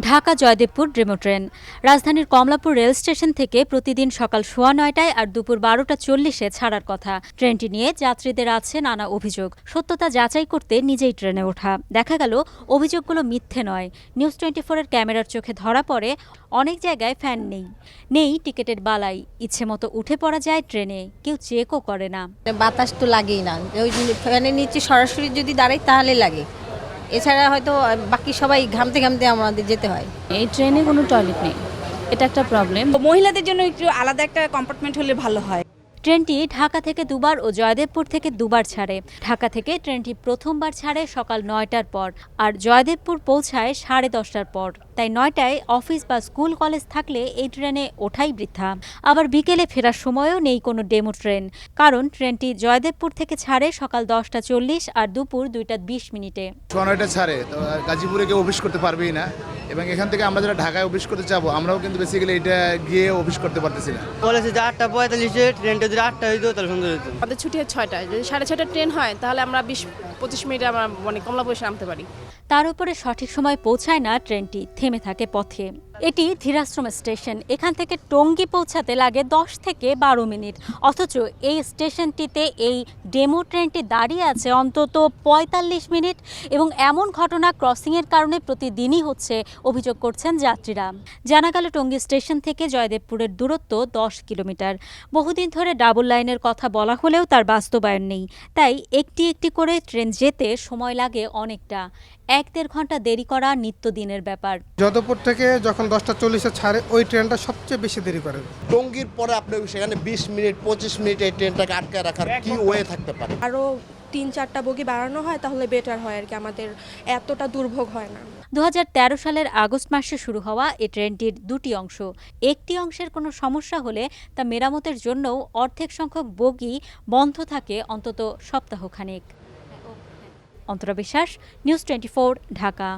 Dhaka Joydebpur demo train. রাজধানীর Kamalapur rail station থেকে প্রতিদিন সকাল সোয়া নয়টায় আর দুপুর বারোটা চল্লিশে ছাড়ার কথা। ট্রেনটি নিয়ে যাত্রীদের আছে নানা অভিযোগ। সত্যতা যাচাই করতে নিজেই ট্রেনে ওঠা। দেখা গেল, অভিযোগগুলো মিথ্যে নয়। নিউজ টোয়েন্টি ফোরের ক্যামেরার চোখে ধরা পড়ে, অনেক জায়গায় ফ্যান নেই। নেই টিকেটের বালাই। ইচ্ছে মতো উঠে পড়া যায় ট্রেনে। কেউ চেকও করে না। বাতাস তো লাগেই না। ওই ফ্যানের নিচে সরাসরি যদি দাঁড়াই তাহলে লাগে। এছাড়া হয়তো বাকি সবাই ঘামতে ঘামতে আমাদের যেতে হয়। এই ট্রেনে কোনো টয়লেট নেই। এটা একটা প্রবলেম মহিলাদের জন্য একটু আলাদা একটা কম্পার্টমেন্ট হলে ভালো হয়। ট্রেনটি ঢাকা থেকে দুবার ও জয়দেবপুর থেকে দুবার ছাড়ে। ঢাকা থেকে ট্রেনটি প্রথমবার ছাড়ে সকাল নয়টার পর আর জয়দেবপুর পৌঁছায় সাড়ে দশটার পর। তাই নয়টায় অফিস বা স্কুল কলেজ থাকলে এই ট্রেনে ওঠাই বৃথা। আবার বিকেলে ফেরার সময়ও নেই কোনো ডেমো ট্রেন। কারণ ট্রেনটি জয়দেবপুর থেকে ছাড়ে সকাল দশটা চল্লিশ আর দুপুর দুইটা বিশ মিনিটে। ছাড়ে গাজীপুরে কেউ অফিস করতে পারবেই না। এবং এখান থেকে আমরা যারা ঢাকায় অফিস করতে যাব আমরাও কিন্তু বেসিক্যালি এটা গিয়ে অফিস করতে পারতেছি না। বলেছে যে আটটা পঁয়তাল্লিশে ট্রেনটা যদি আটটা হইতো তাহলে সুন্দর হতো। আমাদের ছুটি হয় ছয়টায় যদি সাড়ে ছয়টায় ট্রেন হয় তাহলে আমরা বিশ পঁচিশ মিনিটে আমরা মানে কমলা বসে নামতে পারি। তার উপরে সঠিক সময় পৌঁছায় না ট্রেনটি থেমে থাকে পথে। এটি ধীরাশ্রম স্টেশন এখান থেকে টঙ্গী পৌঁছাতে লাগে দশ থেকে বারো মিনিট। অথচ এই স্টেশনটিতে এই ডেমো ট্রেনটি দাঁড়িয়ে আছে অন্তত পঁয়তাল্লিশ মিনিট এবং এমন ঘটনা ক্রসিংয়ের কারণে প্রতিদিনই হচ্ছে অভিযোগ করছেন যাত্রীরা। জানা গেল টঙ্গী স্টেশন থেকে জয়দেবপুরের দূরত্ব দশ কিলোমিটার। বহুদিন ধরে ডাবল লাইনের কথা বলা হলেও তার বাস্তবায়ন নেই। তাই একটি একটি করে ট্রেন যেতে সময় লাগে অনেকটা। এক দেড় ঘণ্টা দেরি করা নিত্যদিনের ব্যাপার। যদপুর থেকে যখন দশটা চল্লিশে ছাড়ে ওই ট্রেনটা সবচেয়ে বেশি দেরি করে। টঙ্গির পরে আপনি সেখানে বিশ মিনিট পঁচিশ মিনিট এই ট্রেনটাকে আটকে রাখার কি ওয়ে থাকতে পারে? আরও তিন চারটা বগি বাড়ানো হয় তাহলে বেটার হয় আর কি। আমাদের এতটা দুর্ভোগ হয় না। দু হাজার তেরো সালের আগস্ট মাসে শুরু হওয়া এই ট্রেনটির দুটি অংশ। একটি অংশের কোনো সমস্যা হলে তা মেরামতের জন্যও অর্ধেক সংখ্যক বগি বন্ধ থাকে অন্তত সপ্তাহখানেক। অন্তরা বিশ্বাস, নিউজ টোয়েন্টি ঢাকা।